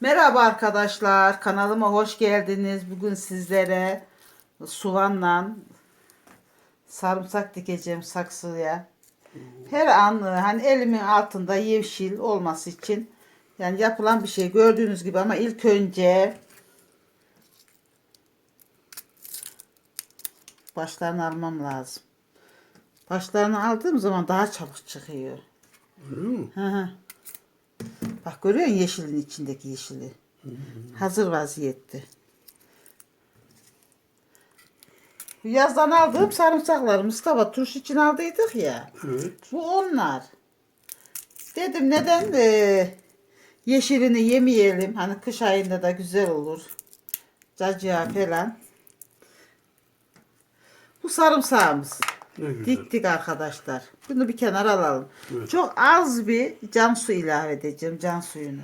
Merhaba arkadaşlar, kanalıma hoş geldiniz. Bugün sizlere soğanla sarımsak dikeceğim saksıya. Her an hani elimin altında yeşil olması için yani yapılan bir şey gördüğünüz gibi ama ilk önce başlarını almam lazım. Başlarını aldığım zaman daha çabuk çıkıyor. Öyle mi? Hı hı. Bak görüyor musun yeşilin içindeki yeşili? Hazır vaziyette. Bu yazdan aldığım sarımsaklar Mustafa turşu için aldıydık ya. Evet. Bu onlar. Dedim neden e, yeşilini yemeyelim. Hani kış ayında da güzel olur. Cacığa falan. Bu sarımsağımız. Ne güzel. Diktik arkadaşlar. Bunu bir kenara alalım. Evet. Çok az bir cam su ilave edeceğim. Can suyunu.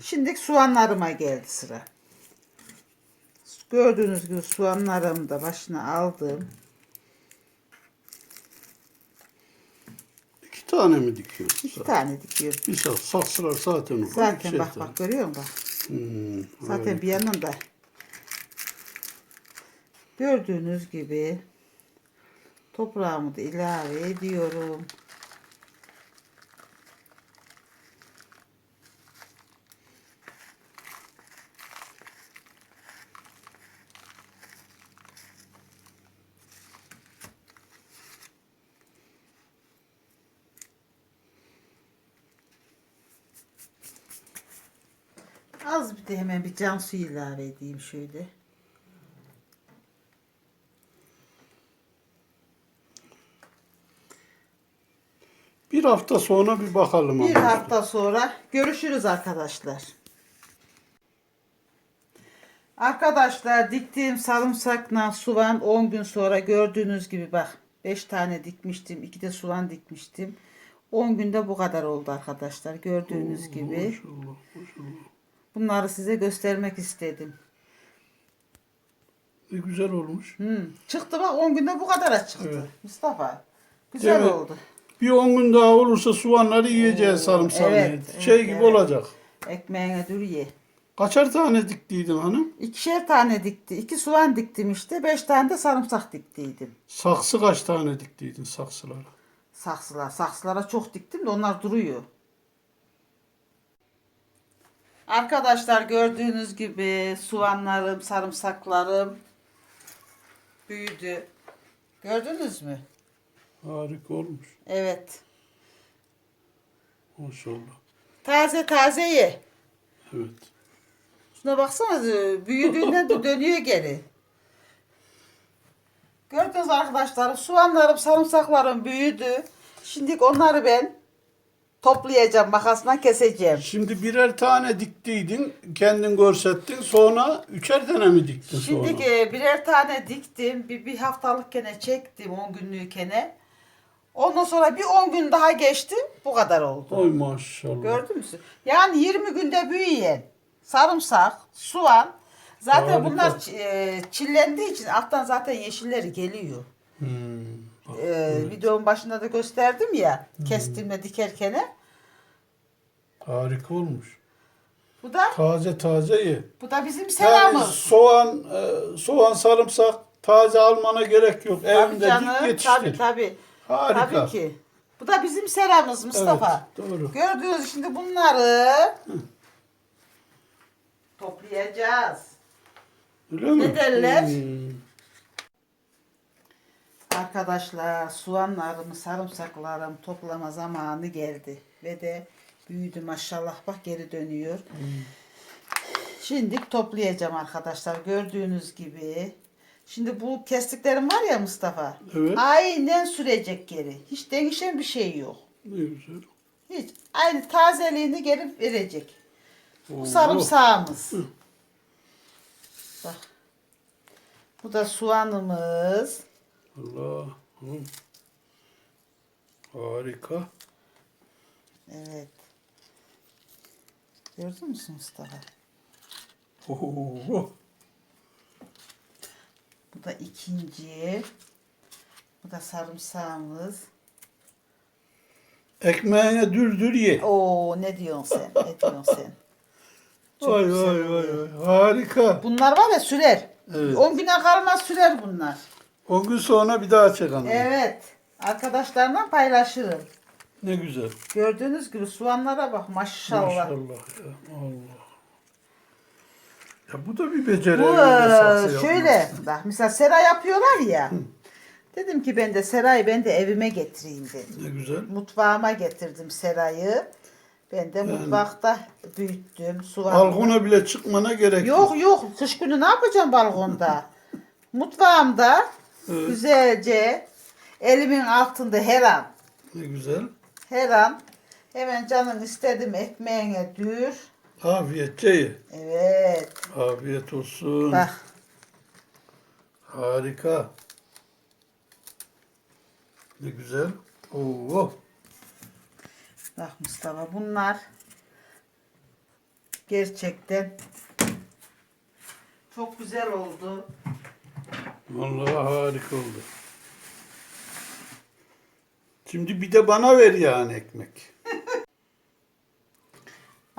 Şimdi soğanlarıma geldi sıra. Gördüğünüz gibi soğanlarımı da başına aldım. İki tane mi dikiyorsun? İki tane dikiyorum. Bir sağ, saksılar zaten olur. Zaten Şey bak bak görüyor musun bak. Hmm, Zaten evet. bir yandan da gördüğünüz gibi toprağımı da ilave ediyorum. Az bir de hemen bir cam suyu ilave edeyim şöyle. Bir hafta sonra bir bakalım. Bir ama. hafta sonra görüşürüz arkadaşlar. Arkadaşlar diktiğim sarımsakla soğan 10 gün sonra gördüğünüz gibi bak 5 tane dikmiştim. 2 de soğan dikmiştim. 10 günde bu kadar oldu arkadaşlar. Gördüğünüz gibi. Maşallah maşallah. Bunları size göstermek istedim. Ne güzel olmuş. Hmm. Çıktı bak 10 günde bu kadar çıktı. Evet. Mustafa. Güzel Evet. oldu. Bir on gün daha olursa soğanları yiyeceğiz sarımsağı. evet, şey evet, gibi evet. olacak. Ekmeğine dur ye. Kaçar tane diktiydin hanım? İkişer tane dikti. iki soğan diktim işte. Beş tane de sarımsak diktiydim. Saksı kaç tane diktiydin saksılara? Saksılar. Saksılara çok diktim de onlar duruyor. Arkadaşlar gördüğünüz gibi soğanlarım, sarımsaklarım büyüdü. Gördünüz mü? Harika olmuş. Evet. Maşallah. Taze taze ye. Evet. Şuna baksana büyüdüğünden de dönüyor geri. Gördünüz arkadaşlarım soğanlarım sarımsaklarım büyüdü. Şimdi onları ben toplayacağım makasla keseceğim. Şimdi birer tane diktiydin, kendin görsettin. Sonra üçer tane mi diktin sonra? Şimdi e, birer tane diktim. Bir, bir haftalık kene çektim 10 günlük kene. Ondan sonra bir 10 gün daha geçti. Bu kadar oldu. Oy maşallah. Gördün mü? Yani 20 günde büyüyen sarımsak, soğan. Zaten Harika. bunlar e, çillendiği için alttan zaten yeşilleri geliyor. Hmm. bak, E, videonun başında da gösterdim ya kestiğimde dikerken. Harika olmuş. Bu da Taze taze ye. bu da bizim Yani selamımız. soğan, e, soğan, sarımsak taze almana gerek yok. Tabii Evinde dik canım, yetiştir. tabii tabii. Harika. Tabii ki. Bu da bizim seramız Mustafa. Evet, doğru. Gördüğünüz şimdi bunları toplayacağız. Öyle mi? Ne derler? Hmm. Arkadaşlar soğanlarımı, sarımsaklarım toplama zamanı geldi. Ve de büyüdü maşallah bak geri dönüyor. Şimdi toplayacağım arkadaşlar gördüğünüz gibi. Şimdi bu kestiklerim var ya Mustafa. Evet. Aynen sürecek geri. Hiç değişen bir şey yok. Ne güzel. Hiç. Aynı tazeliğini geri verecek. Bu Oo. sarımsağımız. Bak. Bu da soğanımız. Allah. Hı. Harika. Evet. Gördün mü Mustafa? Oo. Bu da ikinci. Bu da sarımsağımız. Ekmeğine dürdür ye. Oo ne diyorsun sen? Ne diyorsun sen? Çok Vay güzel vay vay oluyor. vay. Harika. Bunlar var ya sürer. Evet. 10 güne kalmaz sürer bunlar. 10 gün sonra bir daha çakalım. Evet. Arkadaşlarla paylaşırım. Ne güzel. Gördüğünüz gibi soğanlara bak maşallah. Maşallah ya. Allah. Ya bu da bir beceri. Bu e, şöyle bak mesela sera yapıyorlar ya. Dedim ki ben de serayı ben de evime getireyim dedim. Ne güzel. Mutfağıma getirdim serayı. Ben de mutfakta büyüttüm. Soğan. Balkona bile çıkmana gerek Yok yok kış günü ne yapacağım balkonda? Mutfağımda Evet. güzelce elimin altında her an Ne güzel. her an hemen canım istedim ekmeğine dür. Afiyetçe ye. Evet. Afiyet olsun. Bak Harika. Ne güzel. Oo. bak Mustafa bunlar gerçekten çok güzel oldu. Vallahi harika oldu. Şimdi bir de bana ver yani ekmek.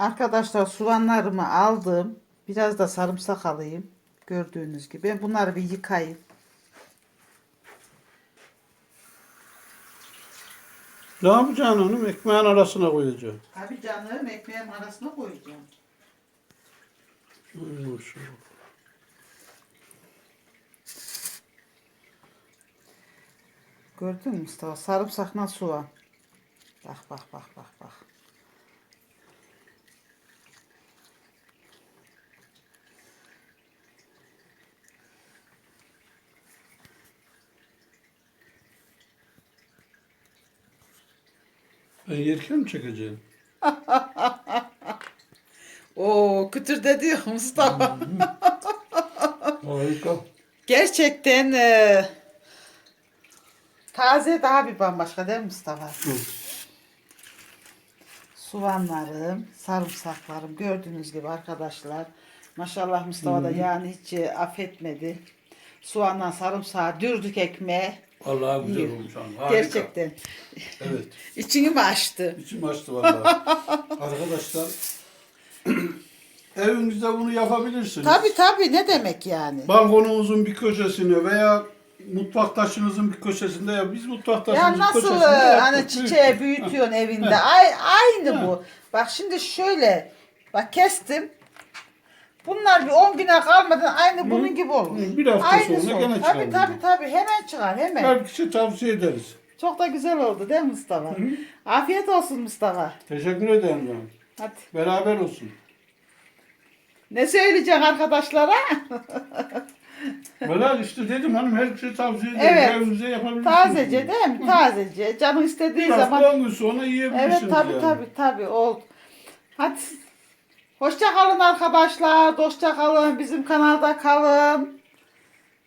Arkadaşlar soğanlarımı aldım. Biraz da sarımsak alayım. Gördüğünüz gibi. Ben bunları bir yıkayayım. Ne yapacaksın onu? Ekmeğin arasına koyacaksın. Abi canım ekmeğin arasına koyacağım. Gördün mü Mustafa? Sarımsakla soğan. Bak bak bak bak bak. Ben yerken mi çekeceğim? Oo kütür de diyor Mustafa. Harika. Gerçekten e, taze daha bir bambaşka değil mi Mustafa? Soğanlarım, sarımsaklarım gördüğünüz gibi arkadaşlar. Maşallah Mustafa da yani hiç e, affetmedi. Soğanla sarımsağı dürdük ekmeğe. Vallahi güzel İyi. olmuş hanım. Harika. Gerçekten. Evet. İçini mi açtı? İçim açtı vallahi. Arkadaşlar evinizde bunu yapabilirsiniz. Tabi tabi ne demek yani? Balkonumuzun bir köşesine veya mutfak taşınızın bir köşesinde ya biz mutfak taşımızın Ya nasıl köşesinde e, yaptık, hani çiçeği büyütüyorsun evinde? Ay, aynı bu. Bak şimdi şöyle. Bak kestim. Bunlar bir 10 güne kalmadan aynı bunun gibi olur. Bir hafta sonra Aynısı olur. gene Tabii çıkar tabii bunlar. tabii hemen çıkar hemen. Herkese tavsiye ederiz. Çok da güzel oldu değil mi Mustafa? Afiyet olsun Mustafa. Teşekkür ederim ben. Hadi. Beraber olsun. Ne söyleyeceksin arkadaşlara? Valla işte dedim hanım herkese tavsiye ederim. Evet. Evinize yapabilirsiniz. Tazece değil mi? Tazece. Canın istediği Bir hafta zaman. on gün sonra yiyebilirsiniz Evet tabii yani. tabii tabii oldu. Hadi. Hoşça kalın arkadaşlar. Dostça kalın. Bizim kanalda kalın.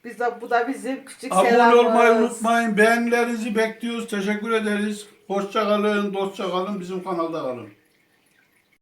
Biz de bu da bizim küçük Abone selamımız. olmayı unutmayın. Beğenilerinizi bekliyoruz. Teşekkür ederiz. Hoşça kalın, dostça kalın. Bizim kanalda kalın.